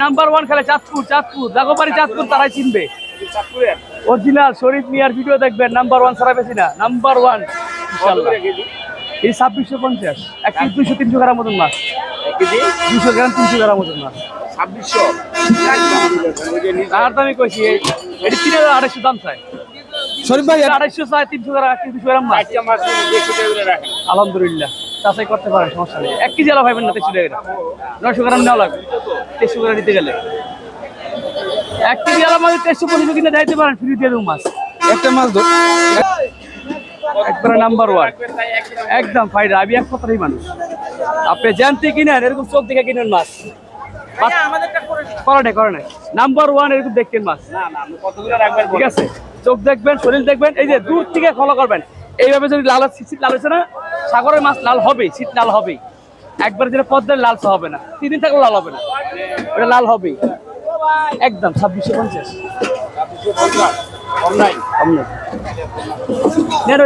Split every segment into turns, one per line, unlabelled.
Number one খেলে চাঁদপুর চাঁদপুর। দাগোবাড়ি চাঁদপুর তারাই চিনবে। অরিজিনাল শরীফ মিয়ার ভিডিও দেখবেন নাম্বার ওয়ান ছাড়া বেশি না নাম্বার ওয়ান এই ছাব্বিশশো পঞ্চাশ। এক কেজি দুইশো তিনশো গ্রাম মতন মাছ। দুশো গ্রাম তিনশো গ্রাম মতন মাছ।
ছাব্বিশশো?
আর দামি কইছি এই- এটি তিন হাজার আড়াইশো দাম চাই
শরীফ ভাই
আড়াইশো চাই তিনশো গ্রাম এক কেজি দুশো গ্রাম মাছ। আলহামদুলিল্লাহ। চাষাই করতে পারেন সমস্যা নেই। এক কেজি আলা পাইবেন না তেইশশো টাকা নয়শো গ্রাম নেওয়া লাগবে। তেইশশো গ্রাম নিতে গেলে। এক কেজি আলা মাছ তেইশশো পঁচিশশো কিনে যাইতে পারেন ফ্রি দিয়ে দেবো মাছ।
একটা মাছ ধর।
একবারে নাম্বার ওয়ান একদম ফাইডা আমি এক কথারই মানুষ। আপনি জানতে কিনেন এরকম চোখ দেখে কিনেন মাছ। করে নাই করে নাই। নাম্বার ওয়ান এরকম দেখতেন মাছ। ঠিক আছে? চোখ দেখবেন শরীর দেখবেন এই যে দূর থেকে ফলো করবেন। এইভাবে যদি লাল লাল না সাগরের মাছ লাল হবেই, শীত লাল হবেই। একবার যেটা পদ্মের লাল হবে না। তিন দিন থাকলে লাল হবে না। ওটা লাল হবেই। একদম, ছাব্বিশশো পঞ্চাশ।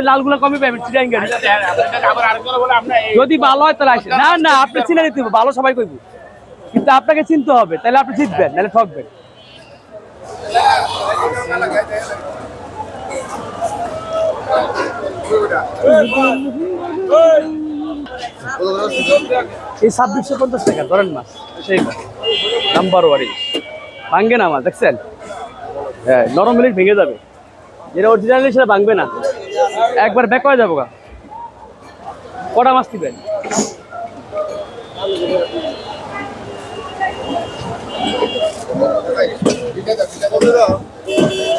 লালগুলো
এই
যদি ভালো হয় তাহলে না না, আপনি ভালো সবাই কিন্তু আপনাকে চিনতে হবে, তাহলে আপনি জিতবেন, নাহলে ঠকবেন। এই ছাব্বিশশো পঞ্চাশ টাকা, ধরেন মাছ সেই নাম্বার ওয়ারি। ভাঙ্গে না মাছ দেখছেন? হ্যাঁ নরম মিনিট ভেঙে যাবে। যেটা অরিজিনালি সেটা ভাঙবে না। একবার ব্যাক হয়ে যাব গা। কটা মাছ দিবেন?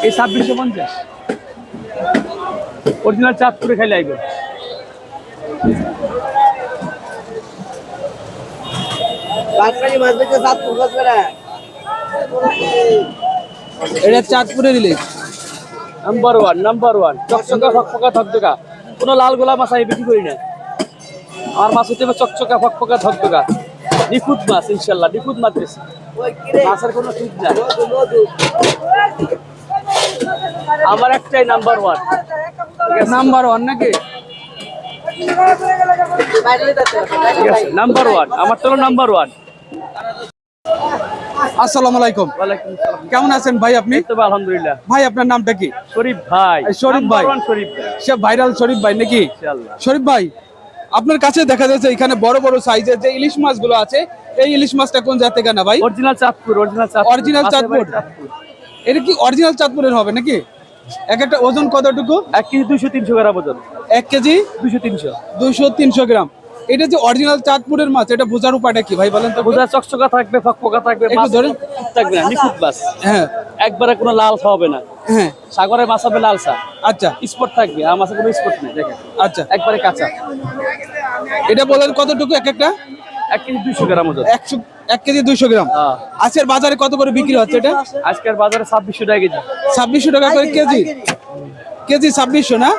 এই ছাব্বিশশো পঞ্চাশ। অরিজিনাল চাঁদপুরে খাইলে
এটা ইলিশ
নাম্বার ওয়ান নাম্বার ওয়ান চকচকা ফকফকা ধকধকা। কোনো লাল গোলা মাছ আমি বিক্রি করি না? আমার মাছ হতে হবে চকচকা ফকফকা ধকধকা। নিখুঁত মাছ ইনশাল্লাহ নিখুঁত মাছ বেশি। মাছের কোনো ঠিক না আমার একটাই নাম্বার ওয়ান
নাম্বার ওয়ান নাকি?
ঠিক আছে নাম্বার ওয়ান আমার তো নাম্বার ওয়ান
আসসালামু আলাইকুম। কেমন আছেন ভাই আপনি?
এই তো ভাই, আলহামদুলিল্লাহ।
ভাই আপনার নামটা কি?
শরীফ ভাই।
শরীফ ভাই।
শরীফ
সে ভাইরাল শরীফ ভাই নাকি? শরীফ ভাই আপনার কাছে দেখা যাচ্ছে এখানে বড় বড় সাইজের যে ইলিশ মাছগুলো আছে এই ইলিশ মাছটা কোন জাত থেকে না ভাই?
Original Chandpur original Chandpur.
Original Chandpur. এটা কি অরিজিনাল চাঁদপুরের হবে নাকি? এক একটা ওজন কতটুকু?
এক কেজি দুইশো তিনশো গ্রাম ওজন।
এক কেজি?
দুইশো তিনশো।
দুইশো তিনশো গ্রাম। এটা যে অরিজিনাল চাঁদপুরের মাছ এটা বোঝার উপায়টা কি? ভাই বলেন তো
চকচকা থাকবে ফকফকা থাকবে
একটু ধরেন।
থাকবে না নিখুঁত মাছ।
হ্যাঁ।
একবারে কোনো লাল হবে না।
হ্যাঁ।
সাগরের মাছ হবে লাল চা
আচ্ছা।
স্পট থাকবে আর মাছের কোনো স্পট নেই দেখেন।
আচ্ছা।
একবারে কাঁচা।
এটা বলেন কতটুকু এক একটা?
এক কেজি দুইশো গ্রাম ওজন।
একশো এক কেজি দুইশো গ্রাম।
হ্যাঁ।
আজকের বাজারে কত করে বিক্রি হচ্ছে এটা?
আজকের বাজারে ছাব্বিশশো টাকা কেজি।
ছাব্বিশশো টাকা করে কেজি। কেজি ছাব্বিশশো না?